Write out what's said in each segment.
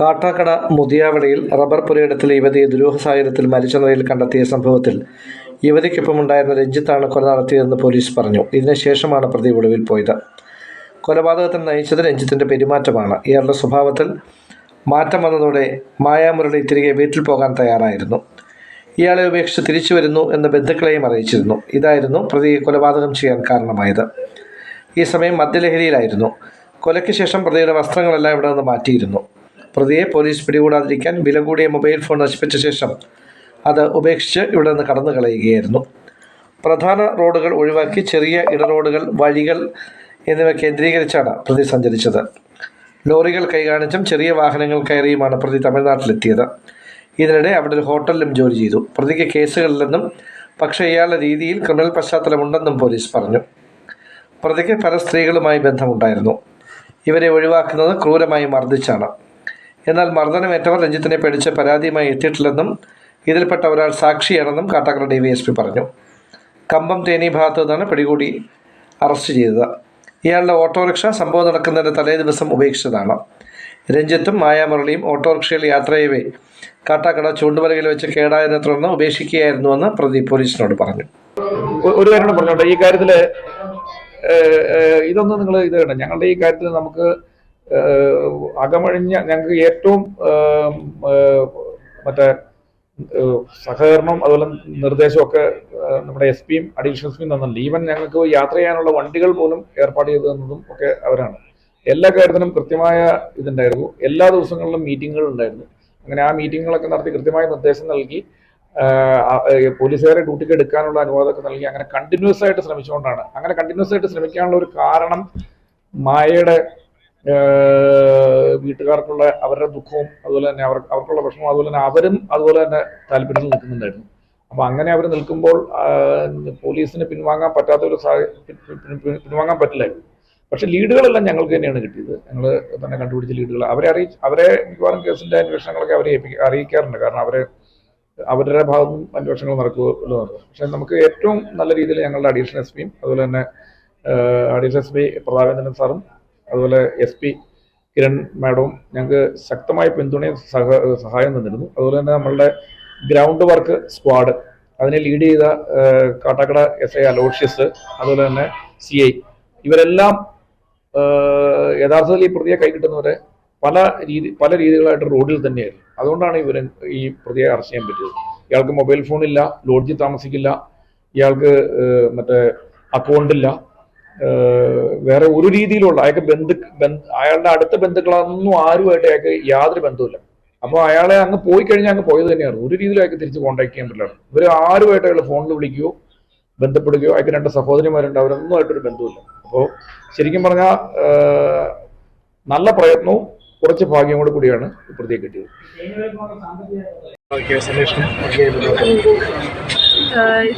Kattakada മുതിയാവളിയിൽ rubber പുരയിടത്തിലെ യുവതിയെ ദുരൂഹ സാഹചര്യത്തിൽ മരിച്ച നിലയിൽ കണ്ടെത്തിയ സംഭവത്തിൽ യുവതിക്കൊപ്പമുണ്ടായിരുന്ന രഞ്ജിത്താണ് കൊല നടത്തിയതെന്ന് പോലീസ് പറഞ്ഞു. ഇതിനുശേഷമാണ് പ്രതി ഒളിവിൽ പോയത്. കൊലപാതകത്തിന് നയിച്ചത് രഞ്ജിത്തിന്റെ പെരുമാറ്റമാണ്. ഇയാളുടെ സ്വഭാവത്തിൽ മാറ്റം വന്നതോടെ മായാമുരളി തിരികെ വീട്ടിൽ പോകാൻ തയ്യാറായിരുന്നു. ഇയാളെ ഉപേക്ഷിച്ച് തിരിച്ചു വരുന്നു എന്ന് ബന്ധുക്കളെയും അറിയിച്ചിരുന്നു. ഇതായിരുന്നു പ്രതിയെ കൊലപാതകം ചെയ്യാൻ കാരണമായത്. ഈ സമയം മദ്യലഹരിയിലായിരുന്നു. കൊലയ്ക്ക് ശേഷം പ്രതിയുടെ വസ്ത്രങ്ങളെല്ലാം ഇവിടെ നിന്ന് മാറ്റിയിരുന്നു. പ്രതിയെ പോലീസ് പിടികൂടാതിരിക്കാൻ വില കൂടിയ മൊബൈൽ ഫോൺ നശിപ്പിച്ച ശേഷം അത് ഉപേക്ഷിച്ച് ഇവിടെ നിന്ന് കടന്നു കളയുകയായിരുന്നു. പ്രധാന റോഡുകൾ ഒഴിവാക്കി ചെറിയ ഇടറോഡുകൾ വഴികൾ എന്നിവ കേന്ദ്രീകരിച്ചാണ് പ്രതി സഞ്ചരിച്ചത്. ലോറികൾ കൈകാണിച്ചും ചെറിയ വാഹനങ്ങൾ കയറിയുമാണ് പ്രതി തമിഴ്നാട്ടിലെത്തിയത്. ഇതിനിടെ അവിടെ ഒരു ഹോട്ടലിലും ജോലി ചെയ്തു. പ്രതിക്ക് കേസുകളില്ലെന്നും പക്ഷേ ഇയാളുടെ രീതിയിൽ ക്രിമിനൽ പശ്ചാത്തലമുണ്ടെന്നും പോലീസ് പറഞ്ഞു. പ്രതിക്ക് പല സ്ത്രീകളുമായി ബന്ധമുണ്ടായിരുന്നു. ഇവരെ ഒഴിവാക്കുന്നത് ക്രൂരമായി മർദ്ദിച്ചാണ്. എന്നാൽ മർദ്ദനമേറ്റവർ രഞ്ജിത്തിനെ പേടിച്ച് പരാതിയുമായി എത്തിയിട്ടില്ലെന്നും ഇതിൽപ്പെട്ട ഒരാൾ സാക്ഷിയാണെന്നും Kattakada D V S P പറഞ്ഞു. കമ്പം തേനി ഭാഗത്തു നിന്നാണ് പിടികൂടി അറസ്റ്റ് ചെയ്തത്. ഇയാളുടെ ഓട്ടോറിക്ഷ സംഭവം നടക്കുന്നതിന്റെ തലേ ദിവസം ഉപേക്ഷിച്ചതാണ്. രഞ്ജിത്തും മായാമുരളിയും ഓട്ടോറിക്ഷയിൽ യാത്ര ചെയ്യവേ കാട്ടാക്കട ചൂണ്ടുവലകയിൽ വെച്ച് കേടായതിനെ തുടർന്ന് ഉപേക്ഷിക്കുകയായിരുന്നുവെന്ന് പ്രതി പോലീസിനോട് പറഞ്ഞു. ഒരു കാര്യം പറഞ്ഞോട്ടെ. ഈ ഏഹ്, ഇതൊന്നും നിങ്ങൾ ഇത് ഞങ്ങളുടെ ഈ കാര്യത്തിൽ നമുക്ക് അകമഴിഞ്ഞ ഞങ്ങൾക്ക് ഏറ്റവും മറ്റേ സഹകരണം അതുപോലെ നിർദ്ദേശമൊക്കെ നമ്മുടെ എസ് പിയും അഡീഷണൽ എസ് പിയും തന്നിട്ടുണ്ട്. ഈവൻ ഞങ്ങൾക്ക് യാത്ര ചെയ്യാനുള്ള വണ്ടികൾ പോലും ഏർപ്പാട് ചെയ്തു തന്നതും ഒക്കെ അവരാണ്. എല്ലാ കാര്യത്തിനും കൃത്യമായ ഇതുണ്ടായിരുന്നു. എല്ലാ ദിവസങ്ങളിലും മീറ്റിങ്ങുകൾ ഉണ്ടായിരുന്നു. അങ്ങനെ ആ മീറ്റിങ്ങുകളൊക്കെ നടത്തി കൃത്യമായ നിർദ്ദേശം നൽകി പോലീസുകാരെ ഡ്യൂട്ടിക്ക് എടുക്കാനുള്ള അനുവാദമൊക്കെ നൽകി അങ്ങനെ കണ്ടിന്യൂസ് ആയിട്ട് ശ്രമിച്ചുകൊണ്ടാണ്. അങ്ങനെ കണ്ടിന്യൂസ് ആയിട്ട് ശ്രമിക്കാനുള്ള ഒരു കാരണം മായയുടെ വീട്ടുകാർക്കുള്ള അവരുടെ ദുഃഖവും അതുപോലെ തന്നെ അവർ അവർക്കുള്ള പ്രശ്നവും അതുപോലെ തന്നെ അവരും അതുപോലെ തന്നെ താല്പര്യത്തിൽ നിൽക്കുന്നുണ്ടായിരുന്നു. അപ്പൊ അങ്ങനെ അവർ നിൽക്കുമ്പോൾ പോലീസിന് പിൻവാങ്ങാൻ പറ്റാത്ത ഒരു പിൻവാങ്ങാൻ പറ്റില്ലായിരുന്നു. പക്ഷെ ലീഡുകളെല്ലാം ഞങ്ങൾക്ക് തന്നെയാണ് കിട്ടിയത്. ഞങ്ങൾ തന്നെ കണ്ടുപിടിച്ച ലീഡുകൾ. അവരെ അറിയിച്ച് അവരെ മിക്കവാറും കേസിന്റെ അന്വേഷണങ്ങളൊക്കെ അവരെ അറിയിക്കാറുണ്ട്. കാരണം അവരെ അവരുടെ ഭാഗത്തും അന്വേഷണങ്ങൾ നടക്കുമല്ലോ പക്ഷെ നമുക്ക് ഏറ്റവും നല്ല രീതിയിൽ ഞങ്ങളുടെ അഡീഷണൽ എസ് പിയും അതുപോലെ തന്നെ അഡീഷണൽ എസ് പി പ്രതാപേന്ദ്രൻ സാറും അതുപോലെ എസ് പി കിരൺ മാഡവും ഞങ്ങൾക്ക് ശക്തമായ പിന്തുണയും സഹ സഹായം തന്നിരുന്നു. അതുപോലെ തന്നെ നമ്മളുടെ ഗ്രൗണ്ട് വർക്ക് സ്ക്വാഡ് അതിനെ ലീഡ് ചെയ്ത കാട്ടാക്കട എസ് ഐ അലോഷ്യസ് അതുപോലെ തന്നെ സി ഐ ഇവരെല്ലാം യഥാർത്ഥത്തിൽ ഈ പ്രതിയെ കൈ കിട്ടുന്നവരെ പല രീതി പല രീതികളായിട്ട് റോഡിൽ തന്നെയായിരുന്നു. അതുകൊണ്ടാണ് ഇവർ ഈ പ്രതിയെ അറസ്റ്റ് ചെയ്യാൻ പറ്റിയത്. ഇയാൾക്ക് മൊബൈൽ ഫോണില്ല ലോഡ്ജിൽ താമസിക്കില്ല ഇയാൾക്ക് മറ്റേ അക്കൗണ്ട് ഇല്ല. ഏഹ്, വേറെ ഒരു രീതിയിലുള്ള അയാൾക്ക് ബന്ധു അയാളുടെ അടുത്ത ബന്ധുക്കളൊന്നും ആരുമായിട്ട് അയാൾക്ക് യാതൊരു ബന്ധവുമില്ല. അപ്പോൾ അയാളെ അങ്ങ് പോയി കഴിഞ്ഞാൽ അങ്ങ് പോയത് തന്നെയാണ്. ഒരു രീതിയിൽ അയാൾക്ക് തിരിച്ച് കോൺടാക്ട് ചെയ്യാൻ പറ്റില്ല. ഇവർ ആരുമായിട്ട് അയാൾ ഫോണിൽ വിളിക്കുകയോ ബന്ധപ്പെടുകയോ അയാൾക്ക് രണ്ട് സഹോദരിമാരുണ്ട്. അവരൊന്നും ആയിട്ടൊരു ബന്ധമില്ല അപ്പോൾ ശരിക്കും പറഞ്ഞാൽ നല്ല പ്രയത്നവും കുറച്ച് ഭാഗ്യം കൂടെ കൂടിയാണ് പ്രതിയെ കിട്ടിയത്.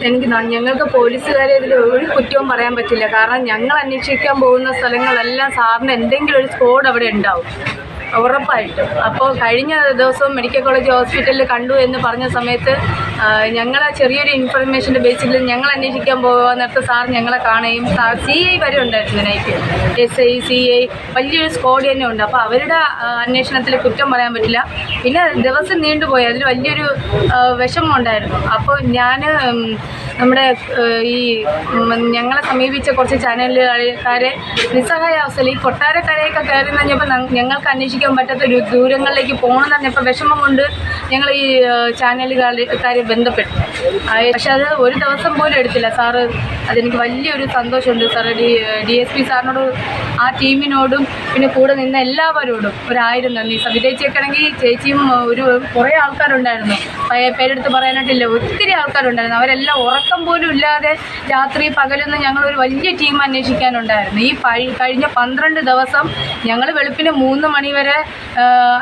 എനിക്ക് ഞങ്ങൾക്ക് പോലീസുകാരെ ഇതിൽ ഒരു കുറ്റവും പറയാൻ പറ്റില്ല. കാരണം ഞങ്ങൾ അന്വേഷിക്കാൻ പോകുന്ന സ്ഥലങ്ങളെല്ലാം സാറിന് എന്തെങ്കിലും ഒരു സ്കോഡ് അവിടെ ഉണ്ടാവും. ഉറപ്പായിട്ടും. അപ്പോൾ കഴിഞ്ഞ ദിവസം മെഡിക്കൽ കോളേജ് ഹോസ്പിറ്റലിൽ കണ്ടു എന്ന് പറഞ്ഞ സമയത്ത് ഞങ്ങൾ ചെറിയൊരു ഇൻഫർമേഷന്റെ ബേസിൽ ഞങ്ങൾ അന്വേഷിക്കാൻ പോകാൻ നേരത്തെ സാർ ഞങ്ങളെ കാണുകയും സാർ സി ഐ വരെ ഉണ്ടായിരുന്നു night S I C I വലിയൊരു സ്കോഡ് തന്നെ ഉണ്ട്. അപ്പോൾ അവരുടെ അന്വേഷണത്തിൽ കുറ്റം പറയാൻ പറ്റില്ല. പിന്നെ ദിവസം നീണ്ടുപോയി അതിൽ വലിയൊരു ആ, വിഷമം ഉണ്ടായിരുന്നു. അപ്പോൾ ഞാൻ നമ്മുടെ ഈ ഞങ്ങളെ സമീപിച്ച കുറച്ച് ചാനലുകാരെ നിസ്സഹായ അവസ്ഥയിൽ ഈ കൊട്ടാരക്കരയൊക്കെ കയറി കഴിഞ്ഞപ്പോൾ ഞങ്ങൾക്ക് അന്വേഷിക്കാൻ പറ്റാത്ത ദൂരങ്ങളിലേക്ക് പോകണം പറഞ്ഞപ്പോൾ വിഷമം കൊണ്ട് ഞങ്ങൾ ഈ ചാനലുകാരെ ബന്ധപ്പെട്ടു. പക്ഷെ അത് ഒരു ദിവസം പോലും എടുത്തില്ല. സാറ് അതെനിക്ക് വലിയൊരു സന്തോഷമുണ്ട്. Sir D D S P സാറിനോട് ആ ടീമിനോടും പിന്നെ കൂടെ നിന്ന എല്ലാവരോടും ഒരായിരം നന്ദി. സവിത ചേച്ചിയൊക്കെയാണെങ്കിൽ ചേച്ചിയും ഒരു കുറേ ആൾക്കാരുണ്ടായിരുന്നു. പേരെടുത്ത് പറയാനായിട്ടില്ല. ഒത്തിരി ആൾക്കാരുണ്ടായിരുന്നു. അവരെല്ലാം ഉറക്കം പോലും ഇല്ലാതെ രാത്രി പകലൊന്നും ഞങ്ങളൊരു വലിയ ടീം അന്വേഷിക്കാനുണ്ടായിരുന്നു. ഈ കഴിഞ്ഞ പന്ത്രണ്ട് ദിവസം ഞങ്ങൾ വെളുപ്പിന് മൂന്ന് മണി വരെ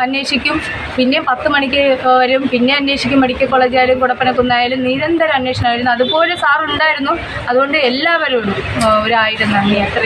അന്വേഷിക്കും. പിന്നെ പത്ത് മണിക്ക് വരും. പിന്നെ അന്വേഷിക്കും. മെഡിക്കൽ കോളേജായാലും കുടപ്പനക്കുന്നായാലും നിരന്തര അന്വേഷണമായിരുന്നു അതുപോലെ സാറുണ്ടായിരുന്നു. അതുകൊണ്ട് എല്ലാവരും ഒരായിരം നന്ദി. അത്ര.